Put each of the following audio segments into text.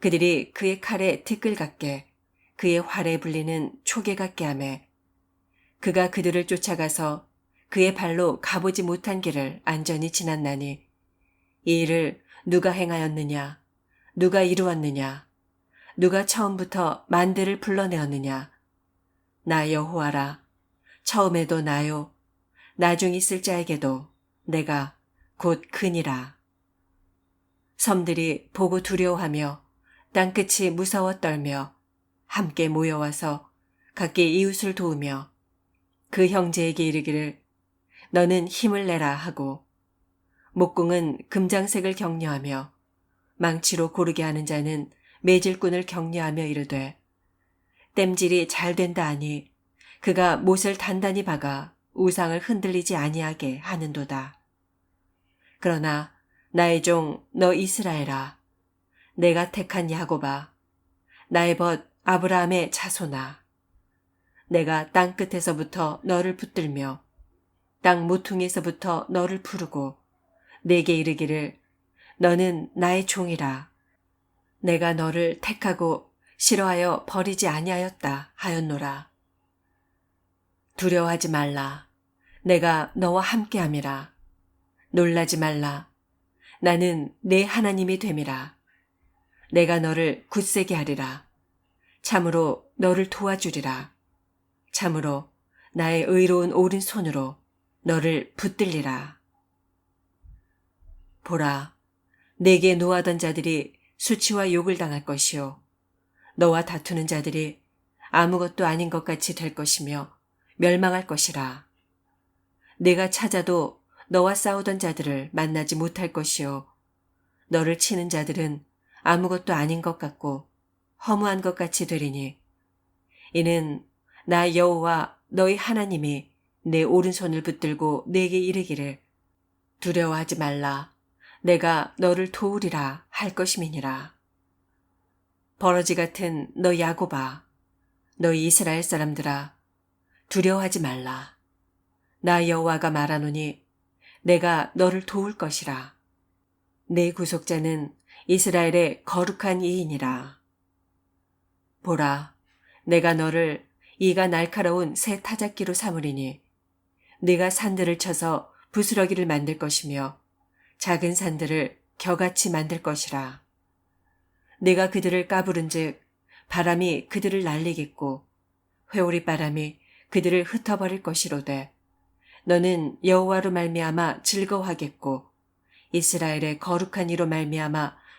그들이 그의 칼에 티끌 같게 그의 활에 불리는 초계 같게 하매 그가 그들을 쫓아가서 그의 발로 가보지 못한 길을 안전히 지났나니 이 일을 누가 행하였느냐 누가 이루었느냐 누가 처음부터 만대를 불러내었느냐. 나 여호와라 처음에도 나요. 나중 있을 자에게도 내가 곧 그니라. 섬들이 보고 두려워하며 땅끝이 무서워 떨며 함께 모여와서 각기 이웃을 도우며 그 형제에게 이르기를 너는 힘을 내라 하고 목공은 금장색을 격려하며 망치로 고르게 하는 자는 매질꾼을 격려하며 이르되 땜질이 잘 된다 하니 그가 못을 단단히 박아 우상을 흔들리지 아니하게 하는도다. 그러나 나의 종 너 이스라엘아 내가 택한 야곱아 나의 벗 아브라함의 자손아. 내가 땅 끝에서부터 너를 붙들며 땅 모퉁이에서부터 너를 부르고 내게 이르기를 너는 나의 종이라. 내가 너를 택하고 싫어하여 버리지 아니하였다 하였노라. 두려워하지 말라. 내가 너와 함께함이라. 놀라지 말라. 나는 내 하나님이 됨이라 내가 너를 굳세게 하리라. 참으로 너를 도와주리라. 참으로 나의 의로운 오른손으로 너를 붙들리라. 보라, 내게 노하던 자들이 수치와 욕을 당할 것이요. 너와 다투는 자들이 아무것도 아닌 것 같이 될 것이며 멸망할 것이라. 내가 찾아도 너와 싸우던 자들을 만나지 못할 것이요. 너를 치는 자들은 아무것도 아닌 것 같고 허무한 것 같이 되리니. 이는 나 여호와 너희 하나님이 내 오른손을 붙들고 내게 이르기를 두려워하지 말라. 내가 너를 도우리라 할 것임이니라. 버러지 같은 너 야고바 너희 이스라엘 사람들아 두려워하지 말라. 나 여호와가 말하노니 내가 너를 도울 것이라. 내 구속자는 이스라엘의 거룩한 이인이라. 보라, 내가 너를 이가 날카로운 새 타작기로 삼으리니 네가 산들을 쳐서 부스러기를 만들 것이며 작은 산들을 겨같이 만들 것이라. 내가 그들을 까부른즉 바람이 그들을 날리겠고 회오리 바람이 그들을 흩어버릴 것이로되 너는 여호와로 말미암아 즐거워하겠고 이스라엘의 거룩한 이로 말미암아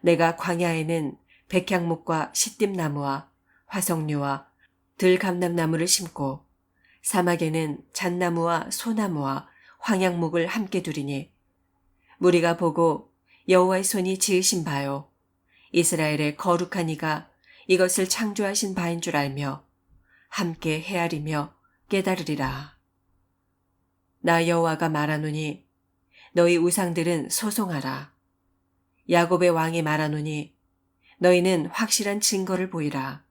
내가 광야에는 백향목과 시띠나무와 화석류와 들감남나무를 심고 사막에는 잣나무와 소나무와 황양목을 함께 두리니 무리가 보고 여호와의 손이 지으신 바요 이스라엘의 거룩한 이가 이것을 창조하신 바인 줄 알며 함께 헤아리며 깨달으리라. 나 여호와가 말하노니 너희 우상들은 소송하라. 야곱의 왕이 말하노니 너희는 확실한 증거를 보이라.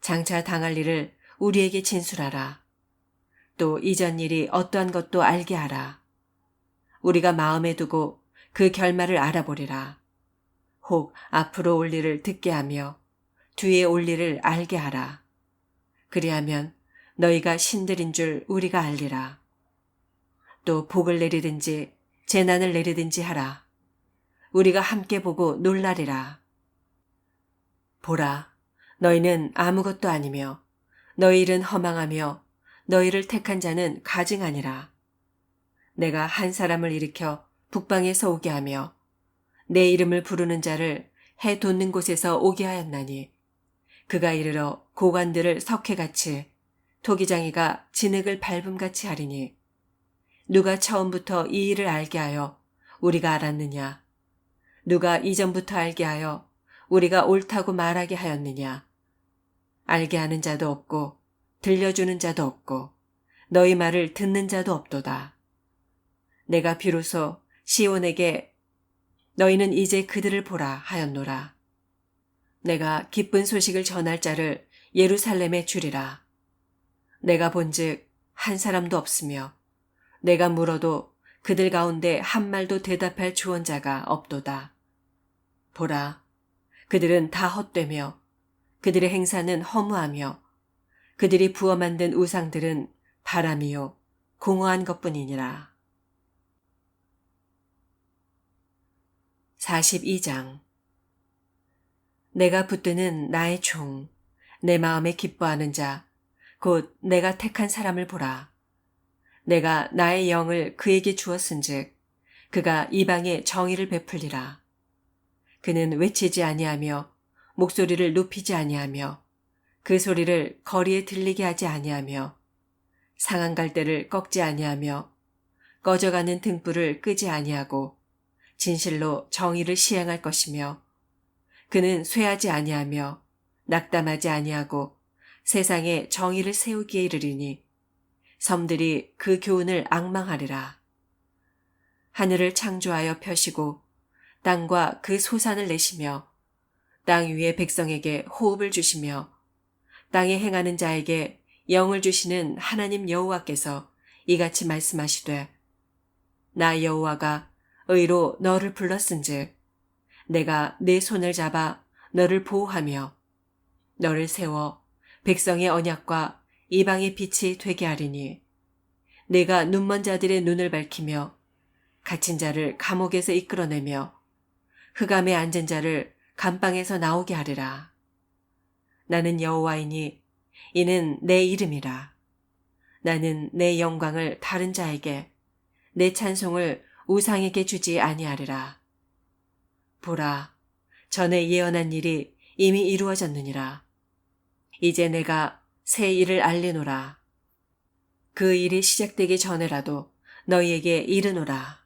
장차 당할 일을 우리에게 진술하라. 또 이전 일이 어떠한 것도 알게 하라. 우리가 마음에 두고 그 결말을 알아보리라. 혹 앞으로 올 일을 듣게 하며 뒤에 올 일을 알게 하라. 그리하면 너희가 신들인 줄 우리가 알리라. 또 복을 내리든지 재난을 내리든지 하라. 우리가 함께 보고 놀라리라. 보라, 너희는 아무것도 아니며 너희 일은 허망하며 너희를 택한 자는 가증하니라. 내가 한 사람을 일으켜 북방에서 오게 하며 내 이름을 부르는 자를 해 돋는 곳에서 오게 하였나니 그가 이르러 고관들을 석회같이 토기장이가 진흙을 밟음같이 하리니 누가 처음부터 이 일을 알게 하여 우리가 알았느냐 누가 이전부터 알게 하여 우리가 옳다고 말하게 하였느냐 알게 하는 자도 없고 들려주는 자도 없고 너희 말을 듣는 자도 없도다. 내가 비로소 시온에게 너희는 이제 그들을 보라 하였노라. 내가 기쁜 소식을 전할 자를 예루살렘에 주리라. 내가 본즉 한 사람도 없으며 내가 물어도 그들 가운데 한 말도 대답할 주원자가 없도다. 보라, 그들은 다 헛되며 그들의 행사는 허무하며 그들이 부어 만든 우상들은 바람이요 공허한 것뿐이니라. 42장 내가 붙드는 나의 종, 내 마음에 기뻐하는 자, 곧 내가 택한 사람을 보라. 내가 나의 영을 그에게 주었은즉 그가 이방에 정의를 베풀리라. 그는 외치지 아니하며 목소리를 높이지 아니하며 그 소리를 거리에 들리게 하지 아니하며 상한 갈대를 꺾지 아니하며 꺼져가는 등불을 끄지 아니하고 진실로 정의를 시행할 것이며 그는 쇠하지 아니하며 낙담하지 아니하고 세상에 정의를 세우기에 이르리니 섬들이 그 교훈을 악망하리라. 하늘을 창조하여 펴시고 땅과 그 소산을 내시며 땅 위의 백성에게 호흡을 주시며 땅에 행하는 자에게 영을 주시는 하나님 여호와께서 이같이 말씀하시되 나 여호와가 의로 너를 불렀은즉 내가 내 손을 잡아 너를 보호하며 너를 세워 백성의 언약과 이방의 빛이 되게 하리니 내가 눈먼 자들의 눈을 밝히며 갇힌 자를 감옥에서 이끌어내며 흑암에 앉은 자를 감방에서 나오게 하리라. 나는 여호와이니 이는 내 이름이라. 나는 내 영광을 다른 자에게 내 찬송을 우상에게 주지 아니하리라. 보라, 전에 예언한 일이 이미 이루어졌느니라. 이제 내가 새 일을 알리노라. 그 일이 시작되기 전에라도 너희에게 이르노라.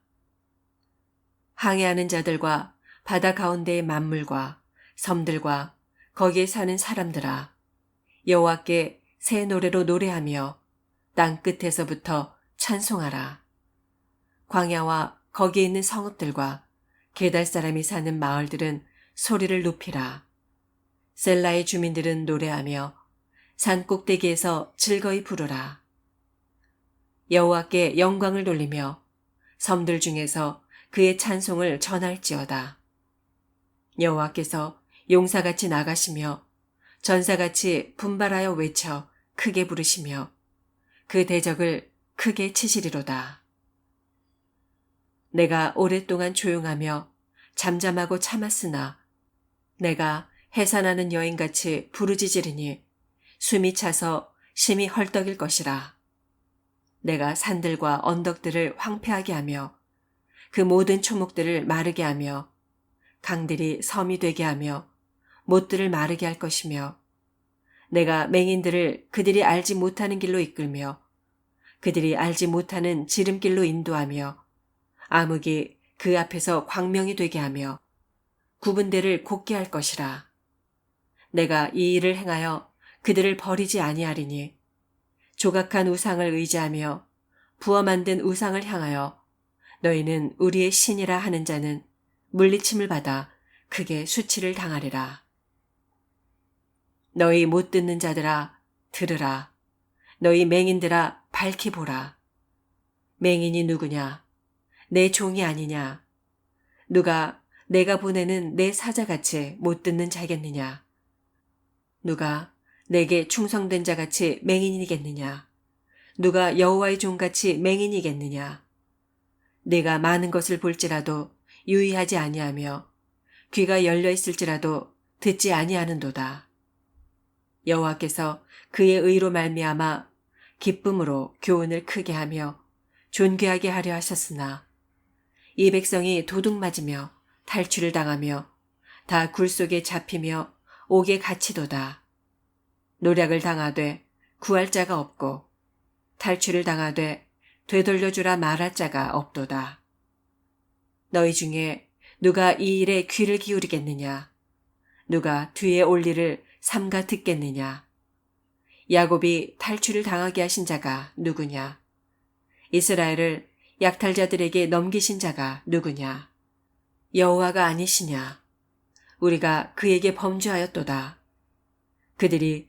항해하는 자들과 바다 가운데의 만물과 섬들과 거기에 사는 사람들아, 여호와께 새 노래로 노래하며 땅 끝에서부터 찬송하라. 광야와 거기에 있는 성읍들과 게달 사람이 사는 마을들은 소리를 높이라. 셀라의 주민들은 노래하며 산 꼭대기에서 즐거이 부르라. 여호와께 영광을 돌리며 섬들 중에서 그의 찬송을 전할지어다. 여호와께서 용사같이 나가시며 전사같이 분발하여 외쳐 크게 부르시며 그 대적을 크게 치시리로다. 내가 오랫동안 조용하며 잠잠하고 참았으나 내가 해산하는 여인같이 부르짖으리니 숨이 차서 심히 헐떡일 것이라. 내가 산들과 언덕들을 황폐하게 하며 그 모든 초목들을 마르게 하며 강들이 섬이 되게 하며 못들을 마르게 할 것이며 내가 맹인들을 그들이 알지 못하는 길로 이끌며 그들이 알지 못하는 지름길로 인도하며 암흑이 그 앞에서 광명이 되게 하며 구분대를 곱게 할 것이라. 내가 이 일을 행하여 그들을 버리지 아니하리니 조각한 우상을 의지하며 부어 만든 우상을 향하여 너희는 우리의 신이라 하는 자는 물리침을 받아 크게 수치를 당하리라. 너희 못 듣는 자들아 들으라. 너희 맹인들아 밝히 보라. 맹인이 누구냐? 내 종이 아니냐? 누가 내가 보내는 내 사자같이 못 듣는 자겠느냐? 누가 내게 충성된 자같이 맹인이겠느냐? 누가 여호와의 종같이 맹인이겠느냐? 내가 많은 것을 볼지라도 유의하지 아니하며 귀가 열려 있을지라도 듣지 아니하는도다. 여호와께서 그의 의로 말미암아 기쁨으로 교훈을 크게 하며 존귀하게 하려 하셨으나 이 백성이 도둑 맞으며 탈출을 당하며 다 굴 속에 잡히며 옥에 갇히도다. 노력을 당하되 구할 자가 없고 탈출을 당하되 되돌려주라 말할 자가 없도다. 너희 중에 누가 이 일에 귀를 기울이겠느냐? 누가 뒤에 올 일을 삼가 듣겠느냐? 야곱이 탈출을 당하게 하신 자가 누구냐? 이스라엘을 약탈자들에게 넘기신 자가 누구냐? 여호와가 아니시냐? 우리가 그에게 범죄하였도다. 그들이